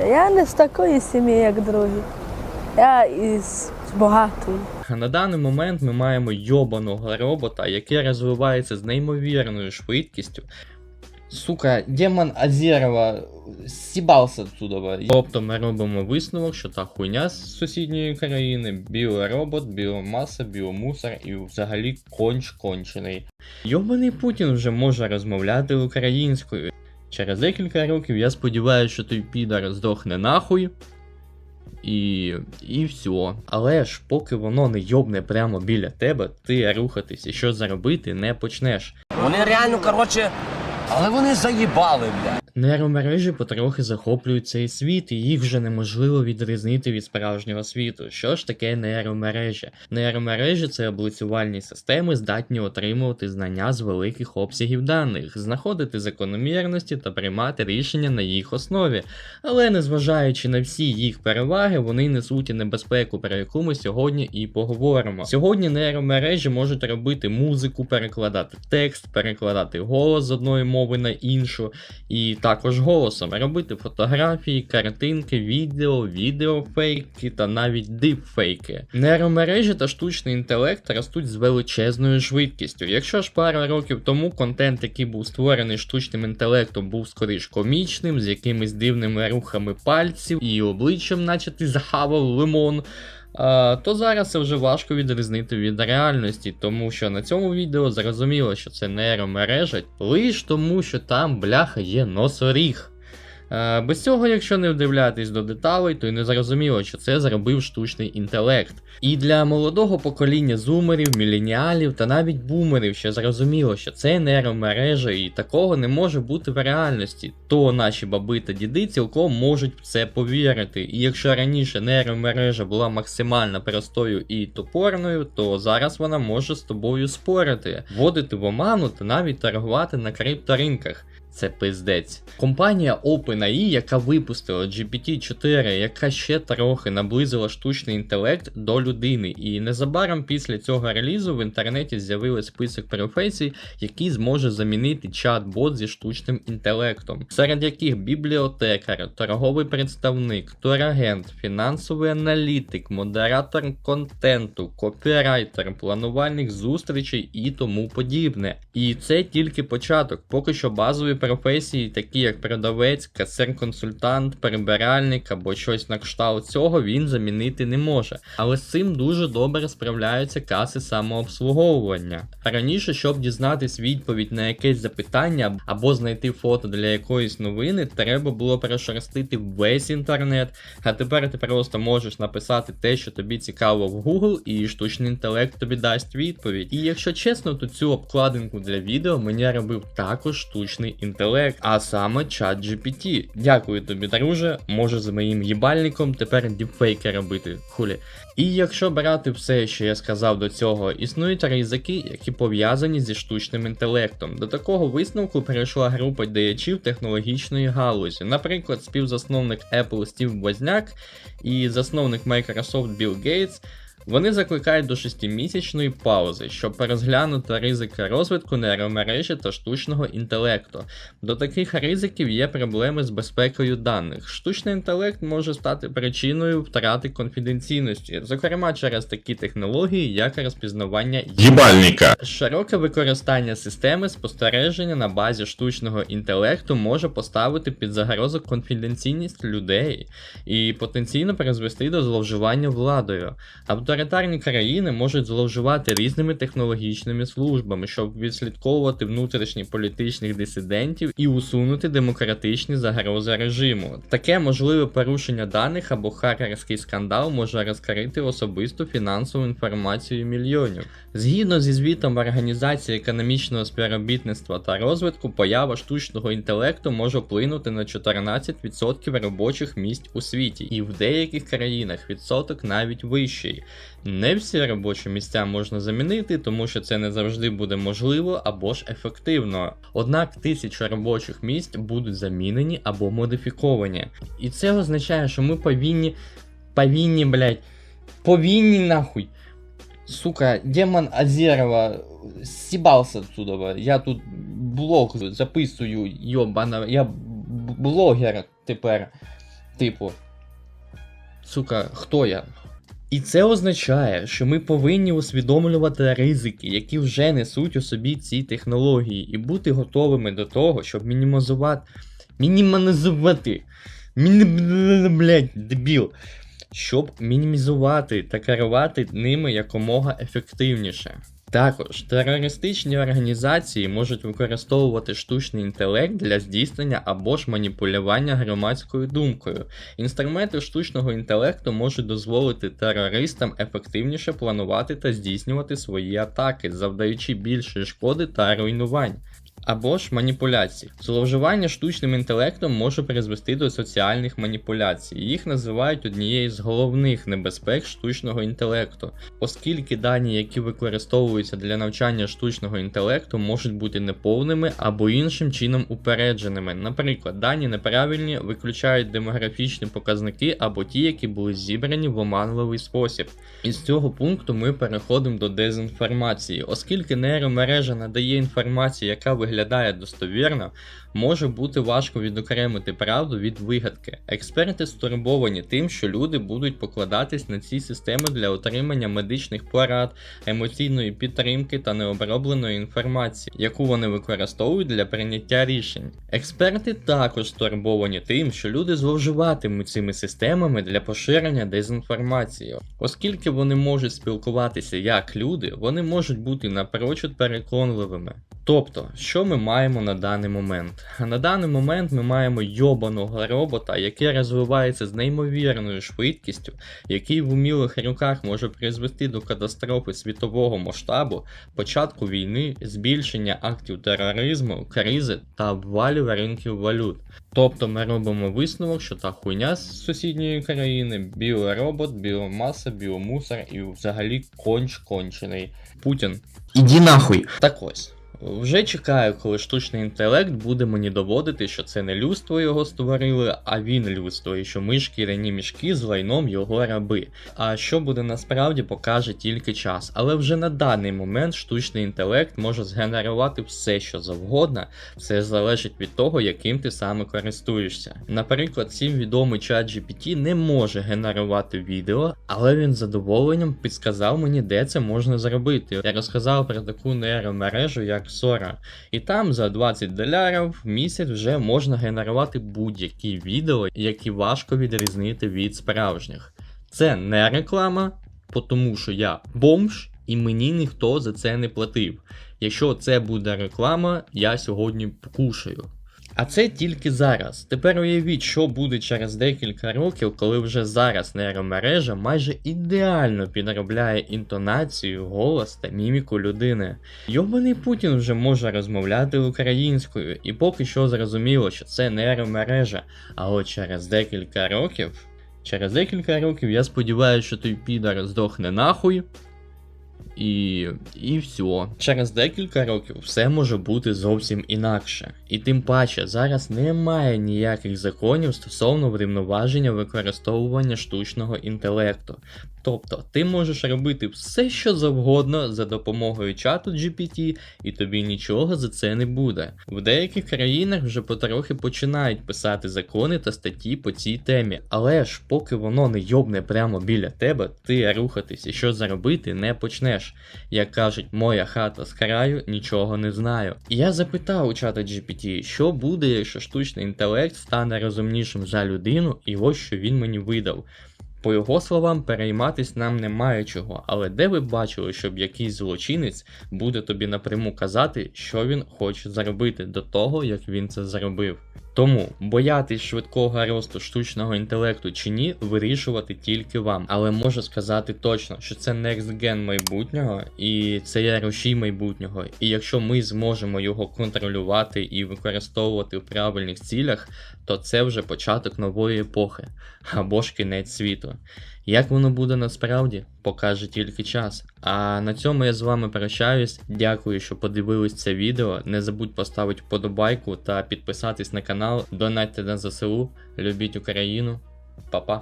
Я не з такої сім'ї, як другі. Я із багатої. На даний момент ми маємо йобаного робота, який розвивається з неймовірною швидкістю. Сука, демон Азерова сібався отсюда. Тобто ми робимо висновок, що та хуйня з сусідньої країни, біоробот, біомаса, біомусор і взагалі конч кончений. Йобаний Путін вже може розмовляти українською. Через декілька років я сподіваюся, що той підар здохне нахуй. І. і все. Але ж поки воно не йобне прямо біля тебе, ти рухатись і що заробити не почнеш. Вони реально, коротше, але вони заїбали, бля. Нейромережі потрохи захоплюють цей світ, і їх вже неможливо відрізнити від справжнього світу. Що ж таке нейромережі? Нейромережі це облицювальні системи, здатні отримувати знання з великих обсягів даних, знаходити закономірності та приймати рішення на їх основі. Але незважаючи на всі їх переваги, вони несуть і небезпеку, про яку ми сьогодні і поговоримо. Сьогодні нейромережі можуть робити музику, перекладати текст, перекладати голос з одної мови на іншу, і також голосом робити фотографії, картинки, відео, відеофейки та навіть дипфейки. Нейромережі та штучний інтелект ростуть з величезною швидкістю. Якщо ж пару років тому контент, який був створений штучним інтелектом, був скоріш комічним, з якимись дивними рухами пальців і обличчям, наче ти захавав лимон. То зараз це вже важко відрізнити від реальності, тому що на цьому відео зрозуміло, що це нейромережа лиш тому, що там бляха є носоріг. А, без цього, якщо не вдивлятись до деталей, то й не зрозуміло, що це зробив штучний інтелект. І для молодого покоління зумерів, міленіалів та навіть бумерів ще зрозуміло, що це нейромережа і такого не може бути в реальності, то наші баби та діди цілком можуть в це повірити. І якщо раніше нейромережа була максимально простою і топорною, то зараз вона може з тобою спорити, вводити в оману та навіть торгувати на крипторинках. Це пиздець. Компанія OpenAI, яка випустила GPT-4, яка ще трохи наблизила штучний інтелект до людини. І незабаром після цього релізу в інтернеті з'явився список професій, який зможе замінити чат-бот зі штучним інтелектом, серед яких бібліотекар, торговий представник, турагент, фінансовий аналітик, модератор контенту, копірайтер, планувальник зустрічей і тому подібне. І це тільки початок, поки що базові професії, такі як продавець, касир-консультант, прибиральник або щось на кшталт цього, він замінити не може. Але з цим дуже добре справляються каси самообслуговування. Раніше, щоб дізнатись відповідь на якесь запитання або знайти фото для якоїсь новини, треба було прошерстити весь інтернет. А тепер ти просто можеш написати те, що тобі цікаво в Google, і штучний інтелект тобі дасть відповідь. І якщо чесно, то цю обкладинку для відео мені робив також штучний інтелект, а саме чат GPT. Дякую тобі, друже. Може з моїм їбальником тепер діпфейки робити. Хулі. І якщо брати все, що я сказав до цього, існують ризики, які пов'язані зі штучним інтелектом. До такого висновку перейшла група діячів технологічної галузі, наприклад, співзасновник Apple Стів Возняк і засновник Microsoft Білл Гейтс. Вони закликають до шестимісячної паузи, щоб перезглянути ризики розвитку нейромережі та штучного інтелекту. До таких ризиків є проблеми з безпекою даних. Штучний інтелект може стати причиною втрати конфіденційності, зокрема через такі технології, як розпізнавання Ебальника. Широке використання системи спостереження на базі штучного інтелекту може поставити під загрозу конфіденційність людей і потенційно призвести до зловживання владою. Авторитарні країни можуть зловживати різними технологічними службами, щоб відслідковувати внутрішні політичних дисидентів і усунути демократичні загрози режиму. Таке можливе порушення даних або хакерський скандал може розкрити особисту фінансову інформацію мільйонів. Згідно зі звітом Організації економічного співробітництва та розвитку, поява штучного інтелекту може вплинути на 14% робочих місць у світі, і в деяких країнах відсоток навіть вищий. Не всі робочі місця можна замінити, тому що це не завжди буде можливо або ж ефективно. Однак тисячі робочих місць будуть замінені або модифіковані. І це означає, що ми повинні. повинні, блядь, повинні нахуй. Сука, демон Азерова сібався отсюда. Я тут блог записую, йобана, я блогер тепер. Типу, сука, хто я? І це означає, що ми повинні усвідомлювати ризики, які вже несуть у собі ці технології, і бути готовими до того, щоб мінімізувати. мінімізувати. Блять, дебіл. Щоб мінімізувати та керувати ними якомога ефективніше. Також терористичні організації можуть використовувати штучний інтелект для здійснення або ж маніпулювання громадською думкою. Інструменти штучного інтелекту можуть дозволити терористам ефективніше планувати та здійснювати свої атаки, завдаючи більше шкоди та руйнувань. Або ж маніпуляцій. Зловживання штучним інтелектом може призвести до соціальних маніпуляцій. Їх називають однією з головних небезпек штучного інтелекту, оскільки дані, які використовуються для навчання штучного інтелекту, можуть бути неповними або іншим чином упередженими. Наприклад, дані неправильні виключають демографічні показники або ті, які були зібрані в оманливий спосіб. Із цього пункту ми переходимо до дезінформації, оскільки нейромережа надає інформацію, яка виглядає достовірно, може бути важко відокремити правду від вигадки. Експерти стурбовані тим, що люди будуть покладатись на ці системи для отримання медичних порад, емоційної підтримки та необробленої інформації, яку вони використовують для прийняття рішень. Експерти також стурбовані тим, що люди зловживатимуть цими системами для поширення дезінформації, оскільки вони можуть спілкуватися як люди, вони можуть бути напрочуд переконливими. Тобто, що ми маємо на даний момент? На даний момент ми маємо йобаного робота, який розвивається з неймовірною швидкістю, який в умілих руках може призвести до катастрофи світового масштабу, початку війни, збільшення актів тероризму, кризи та обвалів ринків валют. Тобто ми робимо висновок, що та хуйня з сусідньої країни, біоробот, біомаса, біомусор і взагалі конч кончений. Путін. Іди нахуй. Так ось. Вже чекаю, коли штучний інтелект буде мені доводити, що це не людство його створили, а він людство, і що ми шкіряні мішки з лайном його раби. А що буде насправді покаже тільки час. Але вже на даний момент штучний інтелект може згенерувати все, що завгодно, все залежить від того, яким ти саме користуєшся. Наприклад, всім відомий чат GPT не може генерувати відео, але він з задоволенням підсказав мені, де це можна зробити. Я розказав про таку нейромережу, як Sora. І там за 20 долярів в місяць вже можна генерувати будь-які відео, які важко відрізнити від справжніх. Це не реклама, тому що я бомж і мені ніхто за це не платив. Якщо це буде реклама, я сьогодні покушаю. А це тільки зараз. Тепер уявіть, що буде через декілька років, коли вже зараз нейромережа майже ідеально підробляє інтонацію, голос та міміку людини. Йобаний Путін вже може розмовляти українською, і поки що зрозуміло, що це нейромережа. А от через декілька років. Через декілька років я сподіваюся, що той підар здохне нахуй. І. і все. Через декілька років все може бути зовсім інакше. І тим паче, зараз немає ніяких законів стосовно врівноваження використовування штучного інтелекту. Тобто, ти можеш робити все, що завгодно за допомогою чату GPT, і тобі нічого за це не буде. В деяких країнах вже потрохи починають писати закони та статті по цій темі, але ж поки воно не йобне прямо біля тебе, ти рухатись і що заробити не почнеш. Як кажуть, моя хата з краю нічого не знаю. Я запитав у чата GPT, що буде, якщо штучний інтелект стане розумнішим за людину, і ось що він мені видав. По його словам, перейматись нам немає чого, але де ви бачили, щоб якийсь злочинець буде тобі напряму казати, що він хоче зробити до того, як він це зробив. Тому боятись швидкого росту штучного інтелекту чи ні, вирішувати тільки вам. Але можу сказати точно, що це gen майбутнього, і це є рушій майбутнього. І якщо ми зможемо його контролювати і використовувати в правильних цілях, то це вже початок нової епохи або ж кінець світу. Як воно буде насправді, покаже тільки час. А на цьому я з вами прощаюсь. Дякую, що подивились це відео. Не забудь поставити вподобайку та підписатись на канал. Донатьте на ЗСУ. Любіть Україну. Па-па.